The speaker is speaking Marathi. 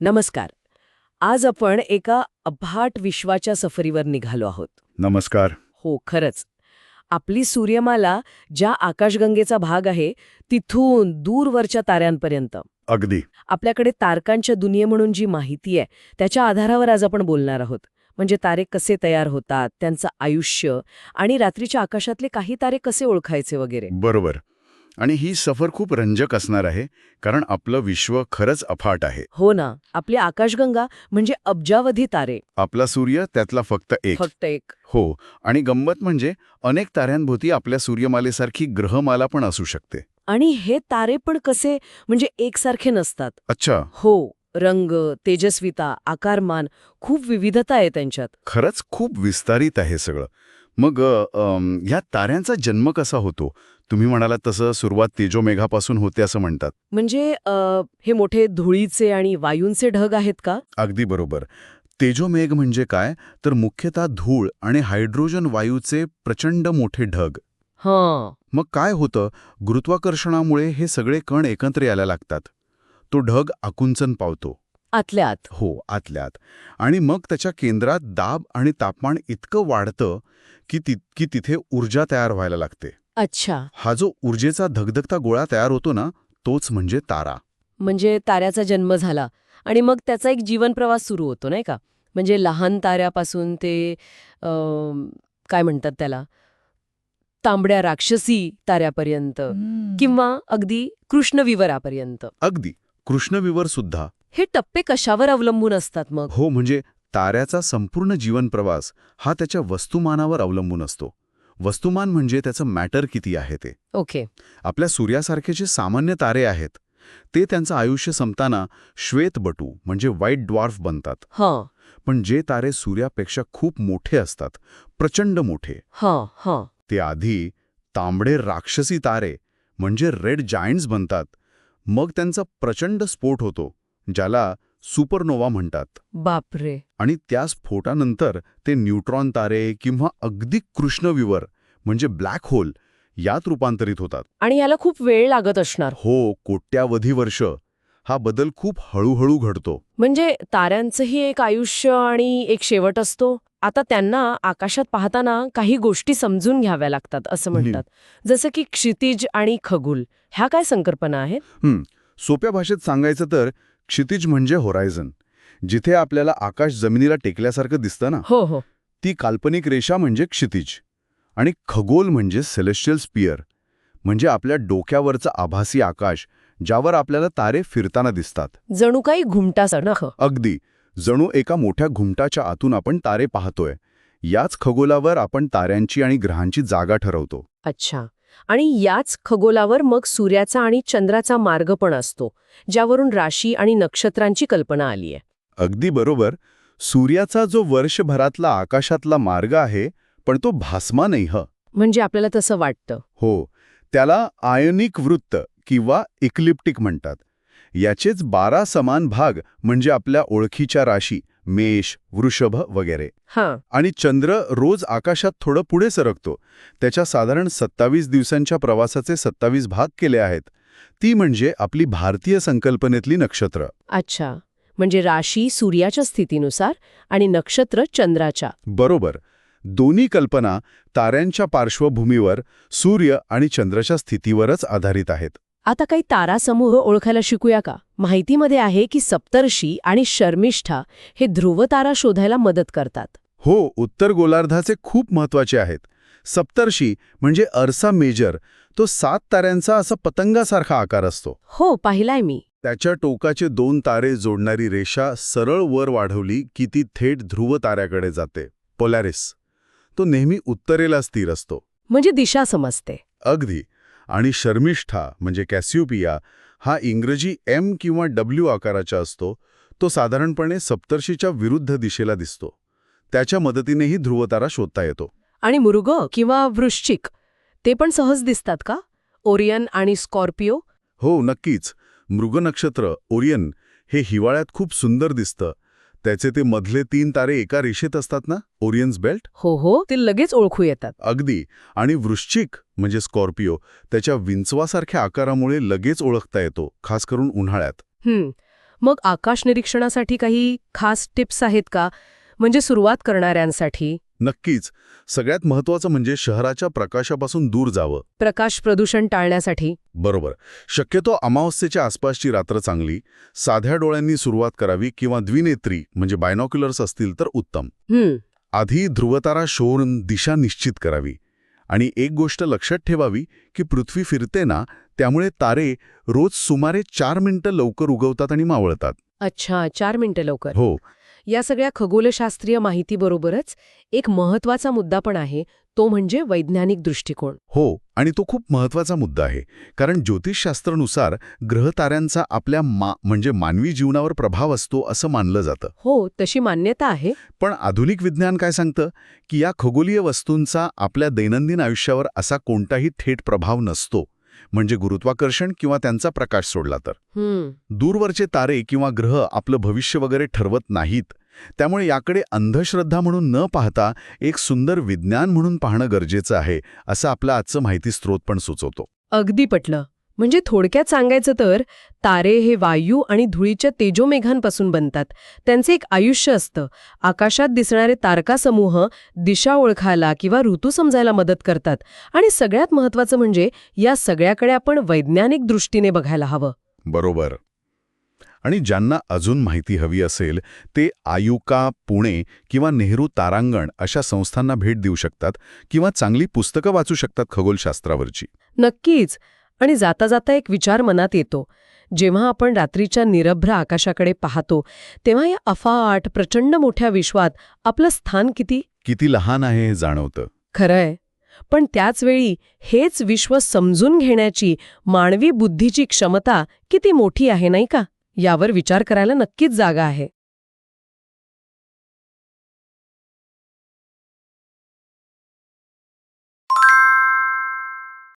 नमस्कार. आज आपण एका अफाट विश्वाच्या सफरीवर निघालो आहोत. नमस्कार. हो खरंच. आपली सूर्यमाला ज्या आकाशगंगेचा भाग आहे तिथून दूरवरच्या ताऱ्यांपर्यंत. अगदी. आपल्याकडे तारकांच्या दुनिये म्हणून जी माहिती आहे त्याच्या आधारावर आज आपण बोलणार आहोत. म्हणजे तारे कसे तयार होतात त्यांचं आयुष्य आणि रात्रीच्या आकाशातले काही तारे कसे ओळखायचे वगैरे. बरोबर. आणि ही सफर खूप रंजक असणार आहे कारण आपलं विश्व खरंच अफाट आहे. हो ना आपली आकाशगंगा म्हणजे अब्जावधी तारे. आपला सूर्य त्यातला फक्त एक. फक्त एक. हो आणि गंमत म्हणजे अनेक ताऱ्यांभोवती आपल्या सूर्यमालेसारखी ग्रहमाला पण असू शकते. आणि हे तारे पण कसे म्हणजे एकसारखे नसतात. अच्छा. हो रंग तेजस्विता आकारमान खूप विविधता आहे त्यांच्यात. खरंच खूप विस्तारित आहे सगळं. मग ह्या ताऱ्यांचा जन्म कसा होतो? तुम्ही म्हणालात तसं सुरुवात तेजोमेघापासून होते असं म्हणतात. म्हणजे हे मोठे धुळीचे आणि वायूंचे ढग आहेत का? अगदी बरोबर. तेजोमेघ म्हणजे काय? तर मुख्यतः धूळ आणि हायड्रोजन वायूचे प्रचंड मोठे ढग. हां. मग काय होतं? गुरुत्वाकर्षणामुळे हे सगळे कण एकत्र यायला लागतात. तो ढग आकुंचन पावतो. आतल्या आत हो आतल्यात. आणि मग त्याच्या केंद्रात दाब आणि तापमान इतकं वाढतं की ति की तिथे ऊर्जा तयार व्हायला लागते. अच्छा. हा जो ऊर्जेचा धगधगता गोळा तयार होतो ना तोच म्हणजे तारा. म्हणजे ताऱ्याचा जन्म झाला आणि मग त्याचा एक जीवनप्रवास सुरू होतो नाही का? म्हणजे लहान ताऱ्यापासून ते काय म्हणतात त्याला? तांबड्या राक्षसी ताऱ्यापर्यंत किंवा अगदी कृष्णविवरापर्यंत. अगदी. कृष्णविवर सुद्धा. हे टप्पे कशावर अवलंबून असतात मग? हो म्हणजे ताऱ्याचा संपूर्ण जीवन प्रवास हा त्याच्या वस्तुमानावर अवलंबून असतो. वस्तुमान म्हणजे त्याचं मॅटर किती आहे ते. ओके. आपल्या सूर्यासारखे जे सामान्य तारे आहेत ते त्यांचं आयुष्य संपताना श्वेतबटू म्हणजे व्हाईट ड्वार्फ बनतात. हां. पण जे तारे सूर्यापेक्षा खूप मोठे असतात प्रचंड मोठे हां हां. ते आधी तांबडे राक्षसी तारे म्हणजे रेड जायंट्स बनतात. मग त्यांचा प्रचंड स्फोट होतो. ज्याला सुपरनोवा म्हणतात. बापरे. आणि त्या स्फोटानंतर ते न्यूट्रॉन तारे किंवा अगदी कृष्णविवर म्हणजे ब्लॅक होल यात रूपांतरित होतात. आणि याला खूप वेळ लागत असणार. हो कोट्यावधी वर्ष. हा बदल खूप हळूहळू घडतो. म्हणजे ताऱ्यांचंही एक आयुष्य आणि एक शेवट असतो. आता त्यांना आकाशात पाहताना काही गोष्टी समजून घ्याव्या लागतात असं म्हणतात. जसं की क्षितिज आणि खगोल ह्या काय संकल्पना आहेत? सोप्या भाषेत सांगायचं तर क्षितिज म्हणजे होरायझन जिथे आपल्याला आकाश जमिनीला टेकल्यासारखं दिसतं ना? हो हो. ती काल्पनिक रेषा म्हणजे क्षितिज आणि खगोल म्हणजे सेलेस्टियल स्पियर म्हणजे आपल्या डोक्यावरचं आभासी आकाश ज्यावर आपल्याला तारे फिरताना दिसतात. जणू काही घुमटासारखं नख अगदी. जणू एका मोठ्या घुमटाच्या आतून आपण तारे पाहतोय. याच खगोलावर आपण ताऱ्यांची आणि ग्रहांची जागा ठरवतो. अच्छा. आणि याच खगोलावर मग सूर्याचा आणि चंद्राचा मार्ग पण असतो ज्यावरून राशी आणि नक्षत्रांची कल्पना आली आहे. अगदी बरोबर. सूर्याचा जो वर्षभरातला आकाशातला मार्ग आहे पण तो भासमा नाही ह. म्हणजे आपल्याला तसं वाटतं. हो. त्याला आयनिक वृत्त किंवा इक्लिप्टिक म्हणतात. याचेच बारा समान भाग म्हणजे आपल्या ओळखीच्या राशी मेष वृषभ वगैरे. हां. आणि चंद्र रोज आकाशात थोडं पुढे सरकतो. त्याच्या साधारण सत्तावीस दिवसांच्या प्रवासाचे सत्तावीस भाग केले आहेत. ती म्हणजे आपली भारतीय संकल्पनेतली नक्षत्र. अच्छा. म्हणजे राशी सूर्याच्या स्थितीनुसार आणि नक्षत्र चंद्राच्या. बरोबर. दोन्ही कल्पना ताऱ्यांच्या पार्श्वभूमीवर सूर्य आणि चंद्राच्या स्थितीवरच आधारित आहेत. आता काही तारासमूह ओळखायला शिकूया का? माहितीमध्ये आहे की सप्तर्षी आणि शर्मिष्ठा हे ध्रुव तारा शोधायला मदत करतात. हो उत्तर गोलार्धाचे खूप महत्त्वाचे आहेत. सप्तर्षी म्हणजे अर्सा मेजर तो सात ताऱ्यांचा असा पतंगासारखा आकार असतो. हो पाहिलाय मी. त्याच्या टोकाचे दोन तारे जोडणारी रेषा सरळ वर वाढवली की ती थेट ध्रुव ताऱ्याकडे जाते. पोलॅरिस तो नेहमी उत्तरेला स्थिर असतो. म्हणजे दिशा समजते. अगदी. आणि शर्मिष्ठा म्हणजे कॅसिओपिया हा इंग्रजी एम किंवा डब्ल्यू आकाराचा असतो. तो साधारणपणे सप्तर्षीच्या विरुद्ध दिशेला दिसतो. त्याच्या मदतीनेही ध्रुवतारा शोधता येतो. आणि मृग किंवा वृश्चिक ते पण सहज दिसतात का? ओरियन आणि स्कॉर्पिओ? हो नक्कीच. मृग नक्षत्र ओरियन हे हिवाळ्यात खूप सुंदर दिसतं. त्याचे ते मधले तीन तारे एका रेषेत असतात ना? ओरियन्स बेल्ट हो हो ते लगेच ओळखू येतात. अगदी. आणि वृश्चिक म्हणजे स्कॉर्पिओ त्याच्या विंचवासारख्या आकारामुळे लगेच ओळखता येतो खास करून उन्हाळ्यात. हं. मग आकाश निरीक्षणासाठी काही खास टिप्स आहेत का? म्हणजे सुरुवात करणाऱ्यांसाठी. नक्कीच. सगळ्यात महत्वाचं म्हणजे शहराच्या प्रकाशापासून दूर जावं. प्रकाश प्रदूषण टाळण्यासाठी. बरोबर. शक्यतो अमावस्येच्या आसपासची रात्र चांगली. साध्या डोळ्यांनी सुरुवात करावी किंवा द्विनेत्री म्हणजे बायनॉक्युलर्स असतील तर उत्तम. आधी ध्रुवतारा शोधून दिशा निश्चित करावी. आणि एक गोष्ट लक्षात ठेवावी की पृथ्वी फिरते ना त्यामुळे तारे रोज सुमारे चार मिनिटं लवकर उगवतात आणि मावळतात. अच्छा चार मिनिटं लवकर. हो. या सगळ्या खगोलशास्त्रीय माहितीबरोबरच एक महत्त्वाचा मुद्दा पण आहे तो म्हणजे वैज्ञानिक दृष्टिकोन. हो आणि तो खूप महत्त्वाचा मुद्दा आहे कारण ज्योतिषशास्त्रानुसार ग्रहताऱ्यांचा आपल्या मा म्हणजे मानवी जीवनावर प्रभाव असतो असं मानलं जातं. हो तशी मान्यता आहे. पण आधुनिक विज्ञान काय सांगतं? की या खगोलीय वस्तूंचा आपल्या दैनंदिन आयुष्यावर असा कोणताही थेट प्रभाव नसतो. म्हणजे गुरुत्वाकर्षण किंवा त्यांचा प्रकाश सोडला तर. दूरवरचे तारे किंवा ग्रह आपलं भविष्य वगैरे ठरवत नाहीत. त्यामुळे याकडे अंधश्रद्धा म्हणून न पाहता एक सुंदर विज्ञान म्हणून पाहणं गरजेचं आहे असं आपलं आजचं माहिती स्रोत पण सुचवतो. अगदी पटलं. म्हणजे थोडक्यात सांगायचं तर तारे हे वायू आणि धुळीच्या तेजोमेघांपासून बनतात. त्यांचे एक आयुष्य असतं. आकाशात दिसणारे तारकासमूह दिशा ओळखायला किंवा ऋतू समजायला मदत करतात. आणि सगळ्यात महत्वाचं म्हणजे या सगळ्याकडे आपण वैज्ञानिक दृष्टीने बघायला हवं. बरोबर. आणि ज्यांना अजून माहिती हवी असेल ते आयुका पुणे किंवा नेहरू तारांगण अशा संस्थांना भेट देऊ शकतात किंवा चांगली पुस्तकं वाचू शकतात खगोलशास्त्रावरची. नक्कीच. आणि जाता जाता एक विचार मनात येतो. जेव्हा आपण रात्रीच्या निरभ्र आकाशाकडे पाहतो तेव्हा या अफाट प्रचंड मोठ्या विश्वात आपलं स्थान किती? किती लहान आहे हे जाणवतं. खरंय. पण त्याचवेळी हेच विश्व समजून घेण्याची मानवी बुद्धीची क्षमता किती मोठी आहे नाही का? यावर विचार करायला नक्कीच जागा आहे.